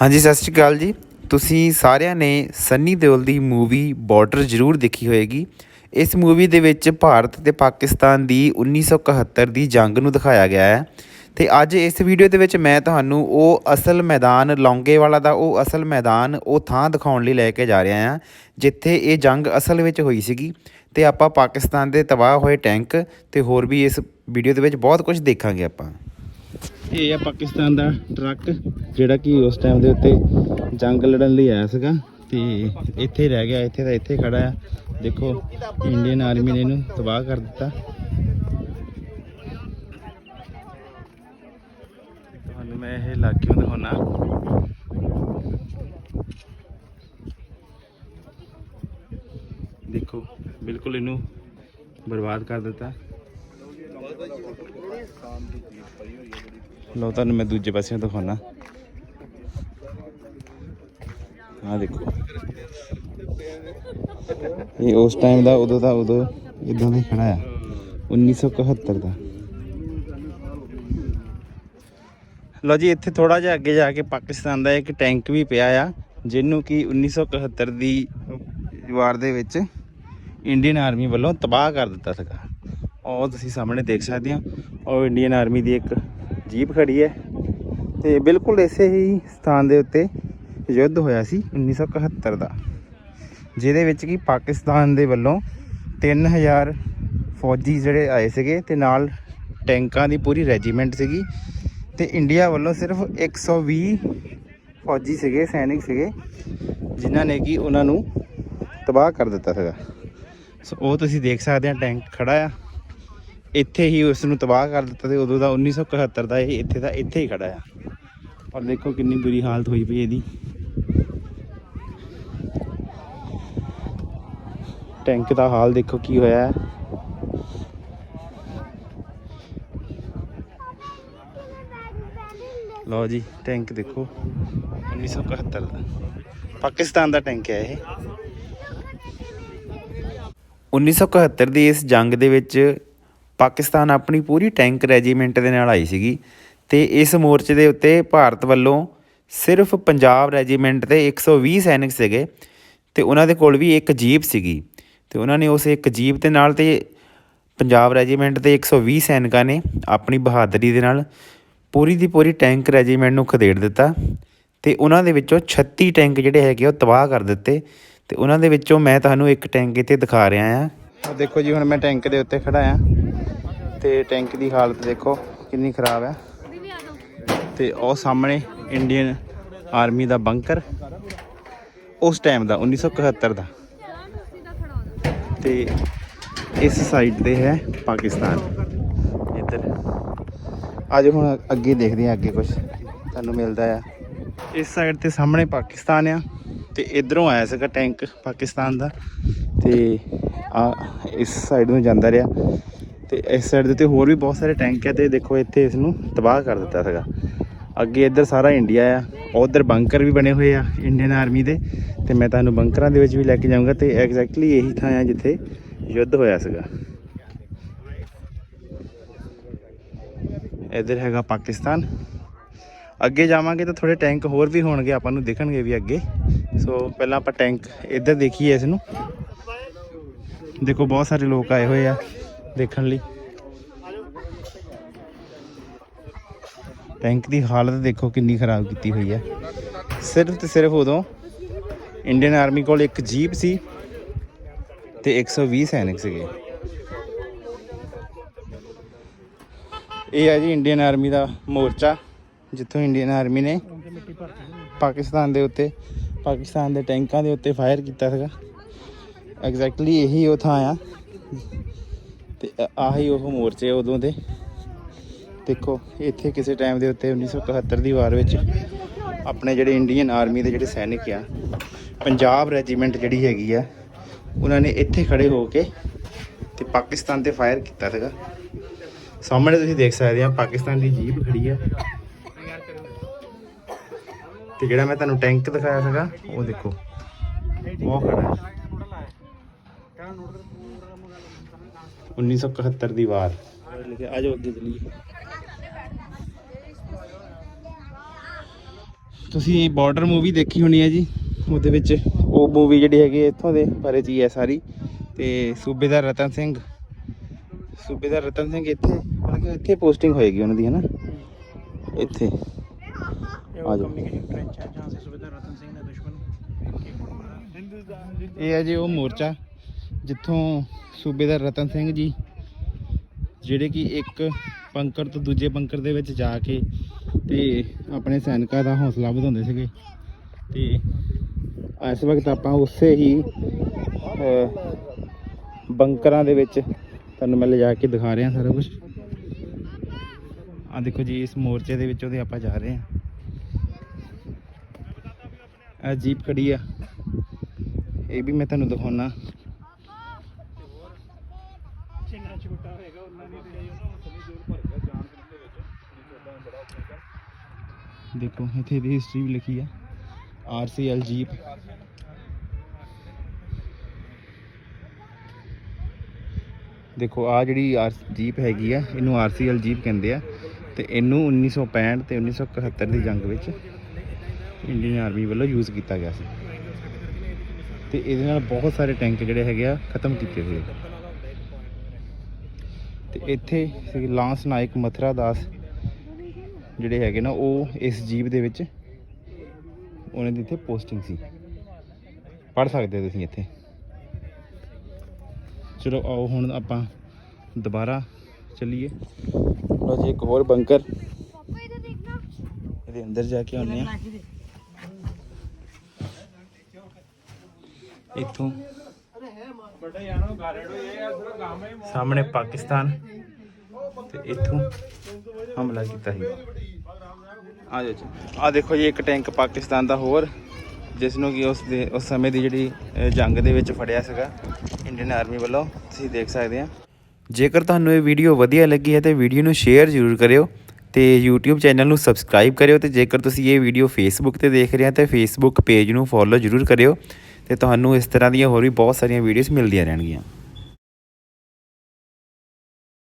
ਹਾਂਜੀ, ਸਤਿ ਸ਼੍ਰੀ ਅਕਾਲ ਜੀ। ਤੁਸੀਂ ਸਾਰਿਆਂ ਨੇ ਸੰਨੀ ਦਿਓਲ ਦੀ ਮੂਵੀ ਬਾਰਡਰ ਜ਼ਰੂਰ ਦੇਖੀ ਹੋਏਗੀ। ਇਸ ਮੂਵੀ ਦੇ ਵਿੱਚ ਭਾਰਤ ਤੇ ਪਾਕਿਸਤਾਨ ਦੀ 1971 ਦੀ ਜੰਗ ਨੂੰ ਦਿਖਾਇਆ ਗਿਆ ਹੈ। ਤੇ ਅੱਜ ਇਸ ਵੀਡੀਓ ਦੇ ਵਿੱਚ ਮੈਂ ਤੁਹਾਨੂੰ ਉਹ ਅਸਲ ਮੈਦਾਨ, ਲੌਂਗੇਵਾਲਾ ਦਾ ਉਹ ਅਸਲ ਮੈਦਾਨ, ਉਹ ਥਾਂ ਦਿਖਾਉਣ ਲਈ ਲੈ ਕੇ ਜਾ ਰਿਹਾ ਹਾਂ, ਜਿੱਥੇ ਇਹ ਜੰਗ ਅਸਲ ਵਿੱਚ ਹੋਈ ਸੀਗੀ। ਤੇ ਆਪਾਂ ਪਾਕਿਸਤਾਨ ਦੇ ਤਬਾਹ ਹੋਏ ਟੈਂਕ ਤੇ ਹੋਰ ਵੀ ਇਸ ਵੀਡੀਓ ਦੇ ਵਿੱਚ ਬਹੁਤ ਕੁਝ ਦੇਖਾਂਗੇ ਆਪਾਂ। ਇਹ ਆ ਪਾਕਿਸਤਾਨ ਦਾ ਟਰੱਕ, ਜਿਹੜਾ ਕਿ ਉਸ ਟਾਈਮ ਦੇ ਉੱਤੇ ਜੰਗ ਲੜਨ ਲਈ ਆਇਆ ਸੀਗਾ ਤੇ ਇੱਥੇ ਰਹਿ ਗਿਆ, ਇੱਥੇ ਦਾ ਇੱਥੇ ਖੜਾ ਆ। ਦੇਖੋ ਇੰਡੀਅਨ ਆਰਮੀ ਨੇ ਇਹਨੂੰ ਤਬਾਹ ਕਰ ਦਿੱਤਾ। ਤੁਹਾਨੂੰ ਮੈਂ ਇਹ ਇਲਾਕਿਆਂ ਦਿਖਾਉਣਾ। ਦੇਖੋ, ਬਿਲਕੁਲ ਇਹਨੂੰ ਬਰਬਾਦ ਕਰ ਦਿੱਤਾ। ਲਓ, ਤੁਹਾਨੂੰ ਮੈਂ ਦੂਜੇ ਪਾਸੇ ਦਿਖਾਉਣਾ। ਆ ਦੇਖੋ। ਇਹ ਉਸ ਟਾਈਮ ਦਾ, ਉਦੋਂ ਦਾ, ਉਦੋਂ ਇਦਾਂ ਦਾ ਹੀ ਖੜਾ ਆ। 1971 ਦਾ। ਲਓ ਜੀ, ਇੱਥੇ ਥੋੜਾ ਜਿਹਾ ਅੱਗੇ ਜਾ ਕੇ ਪਾਕਿਸਤਾਨ ਦਾ ਇੱਕ ਟੈਂਕ ਵੀ ਪਿਆ ਆ, ਜਿਹਨੂੰ ਕਿ 1971 ਦੀ ਵਾਰ ਦੇ ਵਿੱਚ ਇੰਡੀਅਨ ਆਰਮੀ ਵੱਲੋਂ ਤਬਾਹ ਕਰ ਦਿੱਤਾ ਸੀਗਾ। ਉਹ ਤੁਸੀਂ ਸਾਹਮਣੇ ਦੇਖ ਸਕਦੇ ਹੋ। ਉਹ ਇੰਡੀਅਨ ਆਰਮੀ ਦੀ ਇੱਕ ਜੀਪ ਖੜੀ ਹੈ ਤੇ ਬਿਲਕੁਲ ਇਸੇ ਹੀ ਸਥਾਨ ਦੇ ਉੱਤੇ ਯੁੱਧ ਹੋਇਆ ਸੀ 1971 ਦਾ, ਜਿਹਦੇ ਵਿੱਚ ਕਿ ਪਾਕਿਸਤਾਨ ਦੇ ਵੱਲੋਂ 3000 ਫੌਜੀ ਜਿਹੜੇ ਆਏ ਸੀਗੇ ਤੇ ਨਾਲ ਟੈਂਕਾਂ ਦੀ ਪੂਰੀ ਰੈਜੀਮੈਂਟ ਸੀਗੀ ਤੇ ਇੰਡੀਆ ਵੱਲੋਂ ਸਿਰਫ 120 ਫੌਜੀ ਸੀਗੇ, ਸੈਨਿਕ ਸੀਗੇ, ਜਿਨ੍ਹਾਂ ਨੇ ਕਿ ਉਹਨਾਂ ਨੂੰ ਤਬਾਹ ਕਰ ਦਿੱਤਾ ਸੀਗਾ। ਸੋ ਉਹ ਤੁਸੀਂ ਦੇਖ ਸਕਦੇ ਆ ਟੈਂਕ ਖੜਾ ਆ। ਇੱਥੇ ਹੀ ਉਸ ਨੂੰ ਤਬਾਹ ਕਰ ਦਿੱਤਾ ਤੇ ਉਦੋਂ ਦਾ 1971 ਦਾ ਇਹ ਇੱਥੇ ਦਾ ਇੱਥੇ ਹੀ ਖੜਾ ਆ। ਪਰ ਦੇਖੋ ਕਿੰਨੀ ਬੁਰੀ ਹਾਲਤ ਹੋਈ ਪਈ ਇਹਦੀ। ਟੈਂਕ ਦਾ ਹਾਲ ਦੇਖੋ ਕੀ ਹੋਇਆ। ਹੈ ਲਓ ਜੀ, ਟੈਂਕ ਦੇਖੋ। 1971 ਦਾ। ਪਾਕਿਸਤਾਨ ਦਾ ਟੈਂਕ ਹੈ ਇਹ। 1971 ਦੀ ਇਸ ਜੰਗ ਦੇ ਵਿੱਚ ਪਾਕਿਸਤਾਨ ਆਪਣੀ ਪੂਰੀ ਟੈਂਕ ਰੈਜੀਮੈਂਟ ਦੇ ਨਾਲ ਆਈ ਸੀਗੀ ਤੇ ਇਸ ਮੋਰਚੇ ਦੇ ਉੱਤੇ ਭਾਰਤ ਵੱਲੋਂ ਸਿਰਫ ਪੰਜਾਬ ਰੈਜੀਮੈਂਟ ਦੇ 120 ਸੈਨਿਕ ਸੀਗੇ ਤੇ ਉਹਨਾਂ ਦੇ ਕੋਲ ਵੀ ਇੱਕ ਜੀਪ ਸੀਗੀ ਤੇ ਉਹਨਾਂ ਨੇ ਉਸ ਇੱਕ ਜੀਪ ਦੇ ਨਾਲ ਤੇ ਪੰਜਾਬ ਰੈਜੀਮੈਂਟ ਦੇ 120 ਸੈਨਿਕਾਂ ਨੇ ਆਪਣੀ ਬਹਾਦਰੀ ਦੇ ਨਾਲ ਪੂਰੀ ਦੀ ਪੂਰੀ ਟੈਂਕ ਰੈਜੀਮੈਂਟ ਨੂੰ ਖਦੇੜ ਦਿੱਤਾ ਤੇ ਉਹਨਾਂ ਦੇ ਵਿੱਚੋਂ 36 ਟੈਂਕ ਜਿਹੜੇ ਹੈਗੇ ਉਹ ਤਬਾਹ ਕਰ ਦਿੱਤੇ ਤੇ ਉਹਨਾਂ ਦੇ ਵਿੱਚੋਂ ਮੈਂ ਤੁਹਾਨੂੰ ਇੱਕ ਟੈਂਕ ਇੱਥੇ ਦਿਖਾ ਰਿਹਾ ਆ ਦੇਖੋ ਜੀ, ਹੁਣ ਮੈਂ ਟੈਂਕ ਦੇ ਉੱਤੇ ਖੜਾ ਆ ਤੇ ਟੈਂਕ ਦੀ ਹਾਲਤ ਦੇਖੋ, ਕਿੰਨੀ ਖਰਾਬ ਹੈ। ਤੇ ਉਹ ਸਾਹਮਣੇ ਇੰਡੀਅਨ ਆਰਮੀ ਦਾ ਬੰਕਰ, ਉਸ ਟਾਈਮ ਦਾ 1971 ਦਾ। ਤੇ ਇਸ ਸਾਈਡ ਤੇ ਹੈ ਪਾਕਿਸਤਾਨ। ਇੱਧਰ। ਅੱਜ ਹੁਣ ਅੱਗੇ ਦੇਖਦੇ ਹਾਂ, ਅੱਗੇ ਕੁਝ ਤੁਹਾਨੂੰ ਮਿਲਦਾ ਆ। ਇਸ ਸਾਈਡ ਤੇ ਸਾਹਮਣੇ ਪਾਕਿਸਤਾਨ ਆ, ਤੇ ਇਧਰੋਂ ਆਇਆ ਸੀਗਾ ਟੈਂਕ ਪਾਕਿਸਤਾਨ ਦਾ। ਤੇ ਆ ਇਸ ਸਾਈਡ ਨੂੰ ਜਾਂਦਾ ਰਿਹਾ। ਤੇ ਇਸ ਸਾਈਡ ਦੇ ਉੱਤੇ ਹੋਰ ਵੀ ਬਹੁਤ ਸਾਰੇ ਟੈਂਕ ਹੈ ਤੇ ਦੇਖੋ ਇੱਥੇ ਇਸ ਨੂੰ ਤਬਾਹ ਕਰ ਦਿੱਤਾ ਸੀਗਾ। ਅੱਗੇ ਇੱਧਰ ਸਾਰਾ ਇੰਡੀਆ ਆ, ਉਧਰ ਬੰਕਰ ਵੀ ਬਣੇ ਹੋਏ ਆ ਇੰਡੀਅਨ ਆਰਮੀ ਦੇ ਤੇ ਮੈਂ ਤੁਹਾਨੂੰ ਬੰਕਰਾਂ ਦੇ ਵਿੱਚ ਵੀ ਲੈ ਕੇ ਜਾਊਂਗਾ ਤੇ ਐਗਜ਼ੈਕਟਲੀ ਇਹੀ ਥਾਂ ਆ ਜਿੱਥੇ ਯੁੱਧ ਹੋਇਆ ਸੀਗਾ। ਇੱਧਰ ਹੈਗਾ ਪਾਕਿਸਤਾਨ। ਅੱਗੇ ਜਾਵਾਂਗੇ ਤਾਂ ਥੋੜੇ ਟੈਂਕ ਹੋਰ ਵੀ ਹੋਣਗੇ, ਆਪਾਂ ਨੂੰ ਦਿਖਣਗੇ ਵੀ ਅੱਗੇ। ਸੋ ਪਹਿਲਾਂ ਆਪਾਂ ਟੈਂਕ ਇੱਧਰ ਦੇਖੀਏ ਇਸ ਨੂੰ ਦੇਖੋ ਬਹੁਤ ਸਾਰੇ ਲੋਕ ਆਏ ਹੋਏ ਆ। ਦੇਖਣ ਲਈ। ਟੈਂਕ ਦੀ ਹਾਲਤ ਦੇਖੋ ਕਿੰਨੀ ਖਰਾਬ ਕੀਤੀ ਹੋਈ ਹੈ। ਸਿਰਫ ਤੇ ਸਿਰਫ ਉਦੋਂ ਇੰਡੀਅਨ ਆਰਮੀ ਕੋਲ ਇੱਕ ਜੀਪ ਸੀ ਤੇ 120 ਸੈਨਿਕ ਸੀਗੇ। ਇਹ ਹੈ ਜੀ ਇੰਡੀਅਨ ਆਰਮੀ ਦਾ ਮੋਰਚਾ, ਜਿੱਥੋਂ ਇੰਡੀਅਨ ਆਰਮੀ ਨੇ ਪਾਕਿਸਤਾਨ ਦੇ ਉੱਤੇ, ਪਾਕਿਸਤਾਨ ਦੇ ਟੈਂਕਾਂ ਦੇ ਉੱਤੇ ਫਾਇਰ ਕੀਤਾ ਸੀਗਾ। ਐਗਜ਼ੈਕਟਲੀ ਇਹੀ ਉਹ ਥਾਂ ਆ। ਤੇ ਆਹੀ ਉਹ ਮੋਰਚੇ ਉਦੋਂ ਦੇ। ਦੇਖੋ, ਇੱਥੇ ਕਿਸੇ ਟਾਈਮ ਦੇ ਉੱਤੇ 1971 ਦੀ ਵਾਰ ਵਿੱਚ ਆਪਣੇ ਜਿਹੜੇ ਇੰਡੀਅਨ ਆਰਮੀ ਦੇ ਜਿਹੜੇ ਸੈਨਿਕ ਆ, ਪੰਜਾਬ ਰੈਜੀਮੈਂਟ ਜਿਹੜੀ ਹੈਗੀ ਆ, ਉਹਨਾਂ ਨੇ ਇੱਥੇ ਖੜੇ ਹੋ ਕੇ ਤੇ ਪਾਕਿਸਤਾਨ ਤੇ ਫਾਇਰ ਕੀਤਾ ਸੀਗਾ। ਸਾਹਮਣੇ ਤੁਸੀਂ ਦੇਖ ਸਕਦੇ ਆ, ਪਾਕਿਸਤਾਨ ਦੀ ਜੀਪ ਖੜੀ ਆ। ਤੇ ਜਿਹੜਾ ਮੈਂ ਤੁਹਾਨੂੰ ਟੈਂਕ ਦਿਖਾਇਆ ਸੀਗਾ, ਉਹ ਦੇਖੋ ਉਹ ਖੜਾ। 1971 ਦੀ ਵਾਰ। ਲਿਖਿਆ ਆ ਜਾਓ ਅੱਗੇ ਚਲੀਏ। ਤੁਸੀਂ ਬਾਰਡਰ ਮੂਵੀ ਦੇਖੀ ਹੋਣੀ ਹੈ ਜੀ? ਉਹਦੇ ਵਿੱਚ ਉਹ ਮੂਵੀ ਜਿਹੜੀ ਹੈਗੀ ਇੱਥੋਂ ਦੇ ਬਾਰੇ ਚ ਹੀ ਹੈ ਸਾਰੀ। ਤੇ ਸੂਬੇਦਾਰ ਰਤਨ ਸਿੰਘ ਸੂਬੇਦਾਰ ਰਤਨ ਸਿੰਘ ਇੱਥੇ ਮਤਲਬ ਕਿ ਇੱਥੇ ਪੋਸਟਿੰਗ ਹੋਏਗੀ ਉਹਨਾਂ ਦੀ ਹੈ ਨਾ ਇੱਥੇ ਆ ਜਾਓ ਇਹ ਹੈ ਜੀ ਉਹ ਮੋਰਚਾ। ਜਿੱਥੋਂ ਸੂਬੇਦਾਰ ਰਤਨ ਸਿੰਘ ਜੀ, ਜਿਹੜੇ ਕਿ ਇੱਕ ਬੰਕਰ ਤੋਂ ਦੂਜੇ ਬੰਕਰ ਦੇ ਵਿੱਚ ਜਾ ਕੇ ਤੇ ਆਪਣੇ ਸੈਨਿਕਾਂ ਦਾ ਹੌਸਲਾ ਵਧਾਉਂਦੇ ਸੀਗੇ। ਤੇ ਇਸ ਵਕਤ ਆਪਾਂ ਉਸੇ ਹੀ ਬੰਕਰਾਂ ਦੇ ਵਿੱਚ ਤੁਹਾਨੂੰ ਮੈਂ ਲਿਜਾ ਕੇ ਦਿਖਾ ਰਿਹਾ ਸਾਰਾ ਕੁਝ ਆ ਦੇਖੋ ਜੀ, ਇਸ ਮੋਰਚੇ ਦੇ ਵਿੱਚ ਉਹਦੇ ਆਪਾਂ ਜਾ ਰਹੇ ਹਾਂ। ਆ ਜੀਪ ਖੜੀ ਆ। ਇਹ ਵੀ ਮੈਂ ਤੁਹਾਨੂੰ ਦਿਖਾਉਣਾ। ਦੇਖੋ, ਇੱਥੇ ਇਹਦੀ ਹਿਸਟਰੀ ਵੀ ਲਿਖੀ ਆ। ਆਰਸੀਐਲ ਜੀਪ ਦੇਖੋ ਆ ਜਿਹੜੀ ਆਰ ਜੀਪ ਹੈਗੀ ਆ, ਇਹਨੂੰ ਆਰਸੀਐਲ ਜੀਪ ਕਹਿੰਦੇ ਆ। ਤੇ ਇਹਨੂੰ 1965 ਤੇ 1971 ਦੀ ਜੰਗ ਵਿੱਚ ਇੰਡੀਅਨ ਆਰਮੀ ਵੱਲੋਂ ਯੂਜ਼ ਕੀਤਾ ਗਿਆ ਸੀ। ਤੇ ਇਹਦੇ ਨਾਲ ਬਹੁਤ ਸਾਰੇ ਟੈਂਕ ਜਿਹੜੇ ਹੈਗੇ ਆ, ਖਤਮ ਕੀਤੇ ਹੋਏ। ਤੇ ਇੱਥੇ ਸੀ ਲਾਂਸ ਨਾਇਕ ਮਥਰਾ ਦਾਸ ਜਿਹੜੇ ਹੈਗੇ ਨਾ ਉਹ ਇਸ ਜੀਪ ਦੇ ਵਿੱਚ ਉਹਨਾਂ ਦੀ ਇੱਥੇ ਪੋਸਟਿੰਗ ਸੀ। ਪੜ ਸਕਦੇ ਹੋ ਤੁਸੀਂ ਇੱਥੇ। ਚਲੋ ਆਓ ਹੁਣ ਆਪਾਂ ਦੁਬਾਰਾ ਚੱਲੀਏ। ਲੋ ਜੀ ਇੱਕ ਹੋਰ ਬੰਕਰ। ਇਹਦੇ ਅੰਦਰ ਜਾ ਕੇ ਆਉਂਦੇ ਆ ਇੱਥੋਂ ਸਾਹਮਣੇ ਪਾਕਿਸਤਾਨ ਤੇ ਇੱਥੋਂ ਹਮਲਾ ਕੀਤਾ ਸੀ। ਆ ਜਾਓ ਆ ਦੇਖੋ ਜੀ, ਇੱਕ ਟੈਂਕ ਪਾਕਿਸਤਾਨ ਦਾ ਹੋਰ, ਜਿਸ ਨੂੰ ਕਿ ਉਸ ਦੇ ਉਸ ਸਮੇਂ ਦੀ ਜਿਹੜੀ ਜੰਗ ਦੇ ਵਿੱਚ ਫੜਿਆ ਸੀਗਾ ਇੰਡੀਅਨ ਆਰਮੀ ਵੱਲੋਂ। ਤੁਸੀਂ ਦੇਖ ਸਕਦੇ ਆ। ਜੇਕਰ ਤੁਹਾਨੂੰ ਇਹ ਵੀਡੀਓ ਵਧੀਆ ਲੱਗੀ ਹੈ, ਤੇ ਵੀਡੀਓ ਨੂੰ ਸ਼ੇਅਰ ਜ਼ਰੂਰ ਕਰਿਓ ਤੇ YouTube ਚੈਨਲ ਨੂੰ ਸਬਸਕ੍ਰਾਈਬ ਕਰਿਓ ਤੇ ਜੇਕਰ ਤੁਸੀਂ ਇਹ ਵੀਡੀਓ Facebook ਤੇ ਦੇਖ ਰਹੇ ਹੋ ਤਾਂ Facebook ਪੇਜ ਨੂੰ ਫੋਲੋ ਜ਼ਰੂਰ ਕਰਿਓ। ਤੇ ਤੁਹਾਨੂੰ ਇਸ ਤਰ੍ਹਾਂ ਦੀਆਂ ਹੋਰ ਵੀ ਬਹੁਤ ਸਾਰੀਆਂ ਵੀਡੀਓਜ਼ ਮਿਲਦੀਆਂ ਰਹਿਣਗੀਆਂ।